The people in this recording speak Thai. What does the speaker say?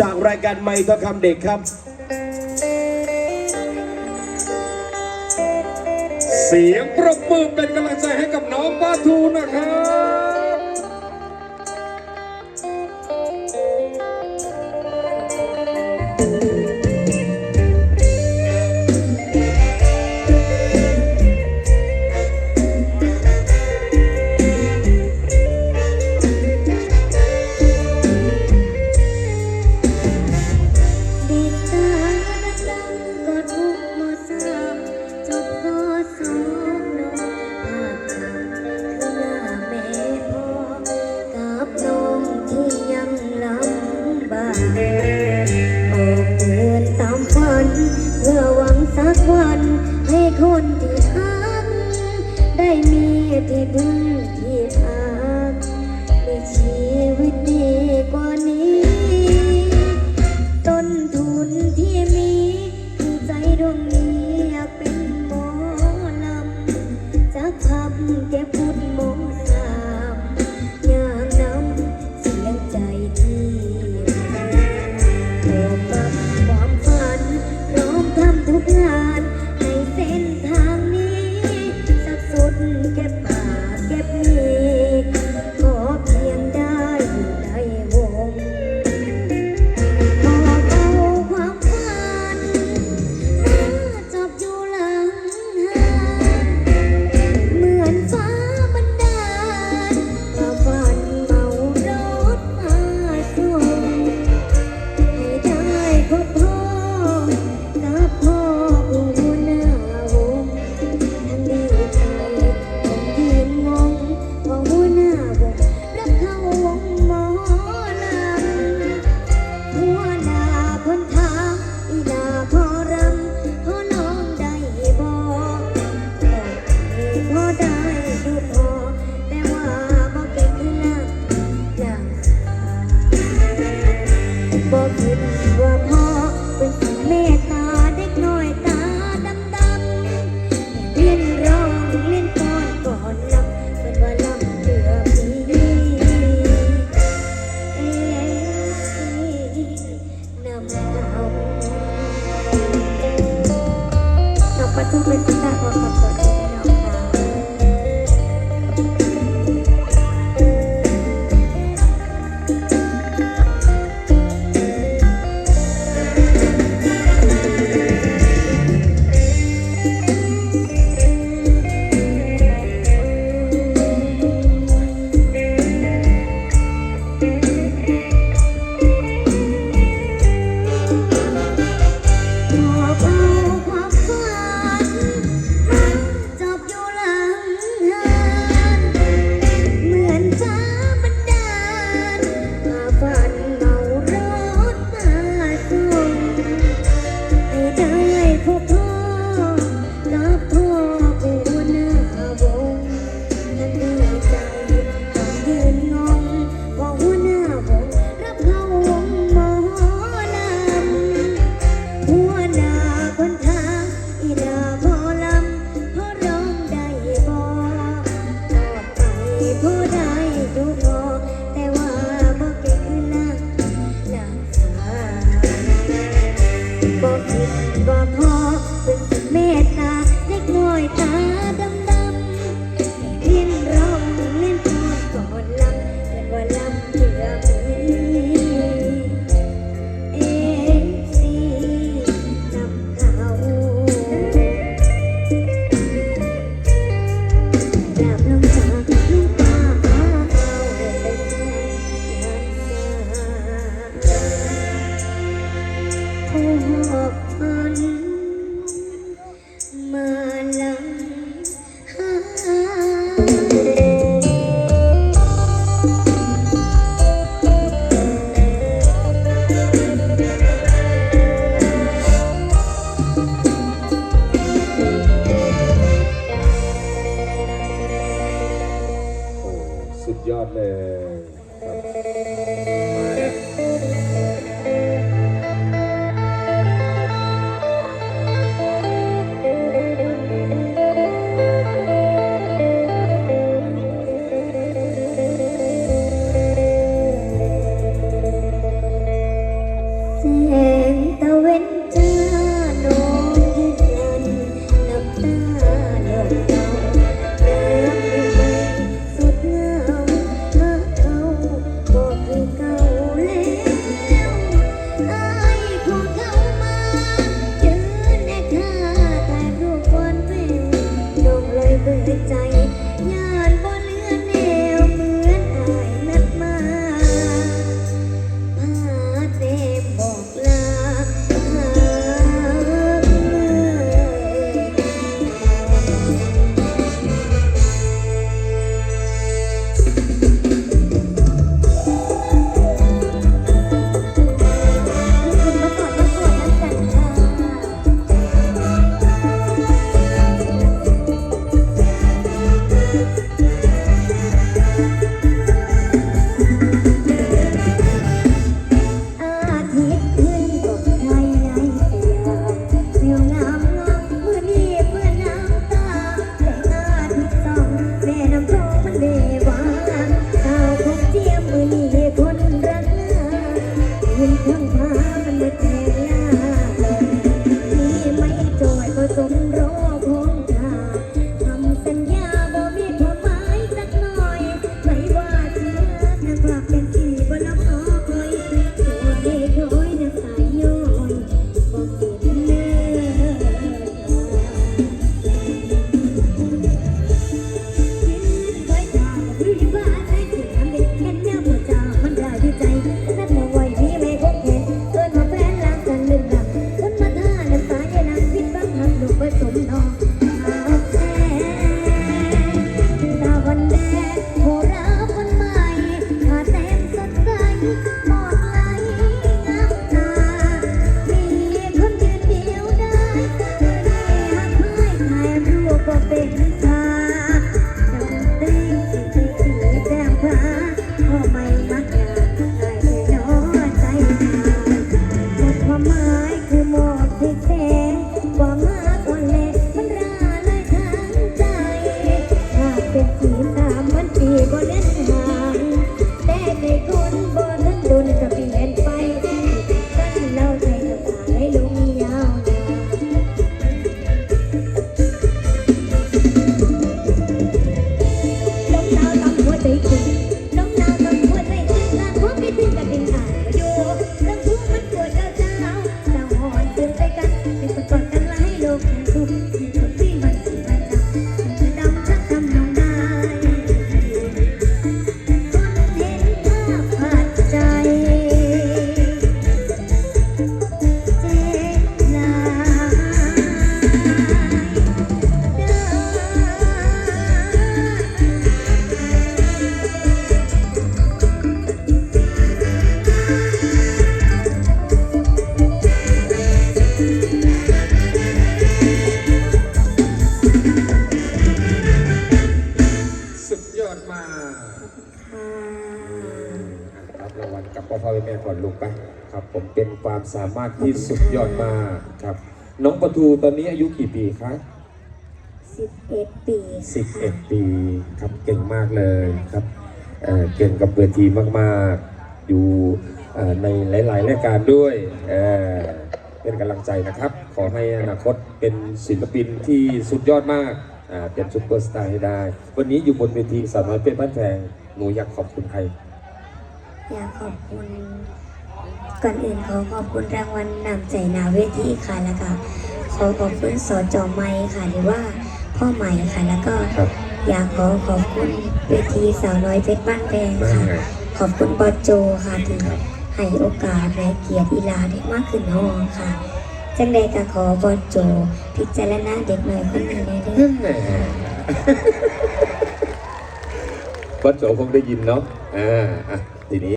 จากรายการไม่ต้องคำเด็กครับ เสียงปรบมือเป็นกำลังใจให้กับน้องป้าทูนะครับ มีที่บุญที่พักในชีวิ through. Muito. happy. พ่อพ่อแม่ก่อนลูกไปครับ ผมเป็นความสามารถที่สุดยอดมากครับ น้องประทูตอนนี้อายุกี่ปีครับสิบเอ็ดปีค่ะ11 ปีครับเก่งมากเลยครับเอ่อเก่งกับเวทีมากๆ อยู่เอ่อในหลายๆรายการด้วยเอ่อเป็นกำลังใจนะครับ ขอให้อนาคตเป็นศิลปินที่สุดยอดมากอ่าเป็นซุปเปอร์สตาร์ให้ได้ วันนี้อยู่บนเวทีสาวน้อยเป็นบ้านแพงหนูอยากขอบคุณใคร อยากขอบคุณ ก่อนอื่นขอขอบคุณรางวัลนำใจนาเวทีค่ะแล้วก็ขอขอบคุณสจไม้ค่ะหรือว่าพ่อใหม่ค่ะ แล้วก็ครับอยากขอขอบคุณเวทีสาวน้อยเพชรบ้านแพงได้ค่ะไงขอบคุณปอโจค่ะที่ครับให้โอกาสและเกียรติอีลาได้มากขึ้นห้องค่ะ จังใดก็ขอบอโจ พิจารณาเด็กหน่อยคนนี้ได้เด้อแหมวัดโจคงได้ยินเนาะอ่าอะทีนี้